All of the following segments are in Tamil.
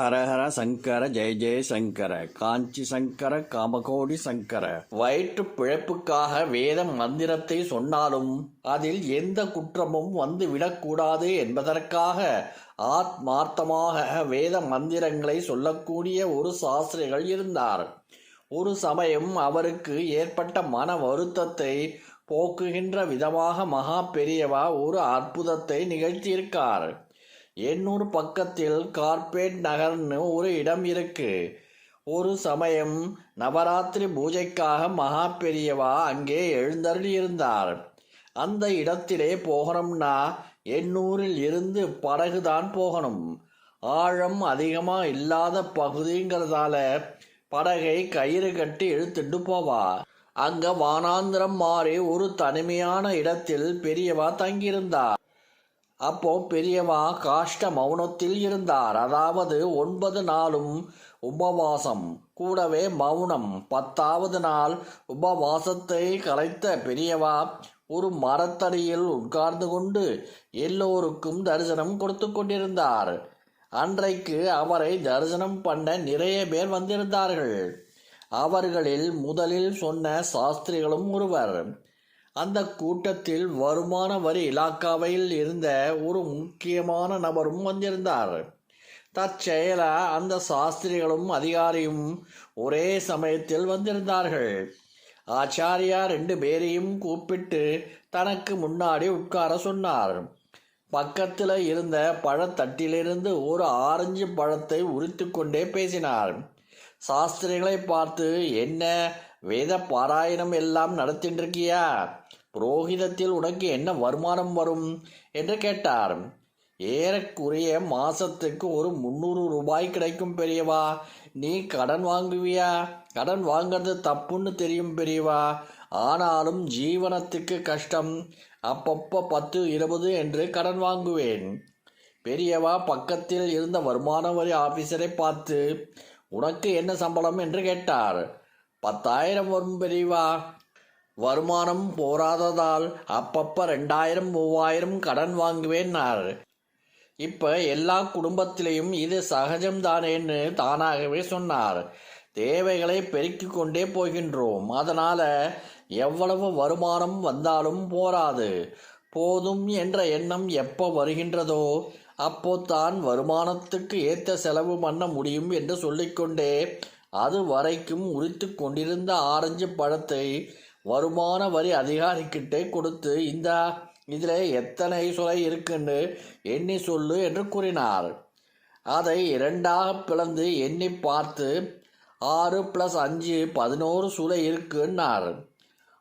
ஹரஹர சங்கர ஜெய ஜெய சங்கர காஞ்சி சங்கர காமகோடி சங்கர. வயிற்று பிழைப்புக்காக வேத மந்திரத்தை சொன்னாலும் அதில் எந்த குற்றமும் வந்து விடக்கூடாது என்பதற்காக ஆத்மார்த்தமாக வேத மந்திரங்களை சொல்லக்கூடிய ஒரு சாஸ்திரிகள் இருந்தார். ஒரு சமயம் அவருக்கு ஏற்பட்ட மன வருத்தத்தை போக்குகின்ற விதமாக மகா பெரியவா ஒரு அற்புதத்தை நிகழ்த்தியிருக்கார். எண்ணூர் பக்கத்தில் கார்பேட் நகர்னு ஒரு இடம் இருக்கு. ஒரு சமயம் நவராத்திரி பூஜைக்காக மகா பெரியவா அங்கே எழுந்தருளி இருந்தார். அந்த இடத்திலே போகணும்னா எண்ணூரில் இருந்து படகுதான் போகணும். ஆழம் அதிகமாக இல்லாத பகுதிங்கிறதால படகை கயிறு கட்டி இழுத்துட்டு போவா. அங்க வானாந்திரம் மாறி ஒரு தனிமையான இடத்தில் பெரியவா தங்கியிருந்தார் அப்போ பெரியவா காஷ்ட மௌனத்தில் இருந்தார். அதாவது ஒன்பது நாளும் உபவாசம். கூடவே மௌனம். பத்தாவது நாள் உபவாசத்தை கலைத்த பெரியவா ஒரு மரத்தடியில் உட்கார்ந்து கொண்டு எல்லோருக்கும் தரிசனம் கொடுத்து கொண்டிருந்தார். அன்றைக்கு அவரை தரிசனம் பண்ண நிறைய பேர் வந்திருந்தார்கள். அவர்களில் முதலில் சொன்ன சாஸ்திரிகளும் ஒருவர். அந்த கூட்டத்தில் வருமான வரி இலாக்காவையில் இருந்த ஒரு முக்கியமான நபரும் வந்திருந்தார். தற்செயல அந்த சாஸ்திரிகளும் அதிகாரியும் ஒரே சமயத்தில் வந்திருந்தார்கள். ஆச்சாரியா ரெண்டு பேரையும் கூப்பிட்டு தனக்கு முன்னாடி உட்கார சொன்னார். பக்கத்தில் இருந்த பழத்தட்டிலிருந்து ஒரு ஆரஞ்சு பழத்தை உரித்து கொண்டே பேசினார். சாஸ்திரிகளை பார்த்து என்ன? வேத பாராயணம் எல்லாம் நடத்தின்றிருக்கியா? புரோகிதத்தில் உனக்கு என்ன வருமானம் வரும்? என்று கேட்டார். ஏறக்குறைய மாசத்துக்கு ஒரு முந்நூறு ரூபாய் கிடைக்கும் பெரியவா. நீ கடன் வாங்குவியா? கடன் வாங்குறது தப்புன்னு தெரியும் பெரியவா. ஆனாலும் ஜீவனத்துக்கு கஷ்டம். அப்பப்போ பத்து இருபது என்று கடன் வாங்குவேன். பெரியவா பக்கத்தில் இருந்த வருமான வரி ஆபீசரை பார்த்து உனக்கு என்ன சம்பளம் என்று கேட்டார். பத்தாயிரம் வரும் பெரியவா? வருமானம் போராததால் அப்பப்ப ரெண்டாயிரம் மூவாயிரம் கடன் வாங்குவேன்னார் இப்ப எல்லா குடும்பத்திலையும் இது சகஜம்தானேன்னு தானாகவே சொன்னார். தேவைகளை பெருக்கிக் கொண்டே போகின்றோம். அதனால எவ்வளவு வருமானம் வந்தாலும் போராது. போதும் என்ற எண்ணம் எப்போ வருகின்றதோ அப்போ தான் வருமானத்துக்கு ஏற்ற செலவு பண்ண முடியும் என்று சொல்லிக்கொண்டே அது வரைக்கும் உரித்து கொண்டிருந்த ஆரஞ்சு பழத்தை வருமான வரி அதிகாரிக்கிட்டே கொடுத்து இந்த இதில் எத்தனை சுலை இருக்குன்னு எண்ணி சொல்லு என்று கூறினார். அதை இரண்டாக பிளந்து எண்ணி பார்த்து ஆறு ப்ளஸ் அஞ்சு பதினோரு சுலை இருக்குன்னார்.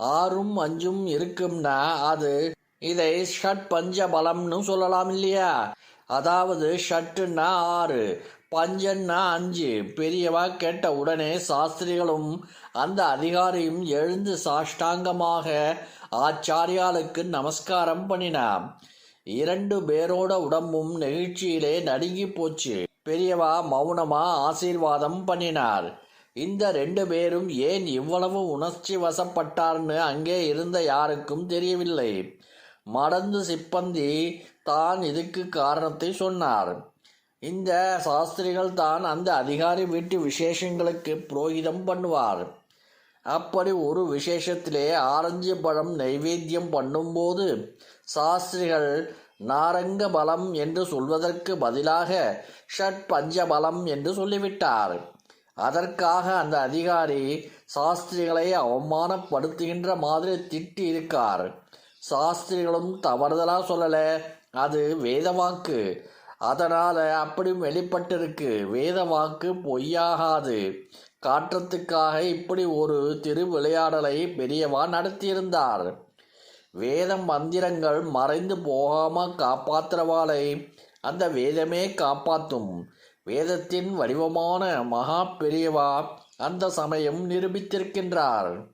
ஆறும் அஞ்சும் இருக்கும்னா அது இதை ஷட் பஞ்ச பலம்னு சொல்லலாம் இல்லையா? அதாவது ஷட்டுன்னா ஆறு பஞ்சன்னா அஞ்சு. பெரியவா கேட்ட உடனே சாஸ்திரிகளும் அந்த அதிகாரியும் எழுந்து சாஷ்டாங்கமாக ஆச்சாரியாளுக்கு நமஸ்காரம் பண்ணினான் இரண்டு பேரோட உடம்பும் நெகிழ்ச்சியிலே நடுங்கி போச்சு. பெரியவா மௌனமா ஆசீர்வாதம் பண்ணினார். இந்த ரெண்டு பேரும் ஏன் இவ்வளவு உணர்ச்சி வசப்பட்டார்னு அங்கே இருந்த யாருக்கும் தெரியவில்லை. மடந்து சிப்பந்தி தான் இதுக்கு காரணத்தை சொன்னார். இந்த சாஸ்திரிகள் தான் அந்த அதிகாரி வீட்டு விசேஷங்களுக்கு புரோகிதம் பண்ணுவார். அப்படி ஒரு விசேஷத்திலே ஆரஞ்சு பழம் நைவேத்தியம் பண்ணும்போது சாஸ்திரிகள் நாரங்க பலம் என்று சொல்வதற்கு பதிலாக ஷட் பஞ்ச பலம் என்று சொல்லிவிட்டார். அதற்காக அந்த அதிகாரி சாஸ்திரிகளை அவமானப்படுத்துகின்ற மாதிரி திட்டி இருக்கார் சாஸ்திரிகளும் தவறுதலாக சொல்லலை. அது வேத வாக்கு. அதனால் அப்படி வெளிப்பட்டிருக்கு. வேத வாக்கு பொய்யாகாது. காற்றத்துக்காக இப்படி ஒரு திருவிளையாடலை பெரியவா நடத்தியிருந்தார். வேத மந்திரங்கள் மறைந்து போகாமல் காப்பாற்றுறவாளை அந்த வேதமே காப்பாற்றும் வேதத்தின் வடிவமான மகா பெரியவா அந்த சமயம் நிரூபித்திருக்கின்றார்.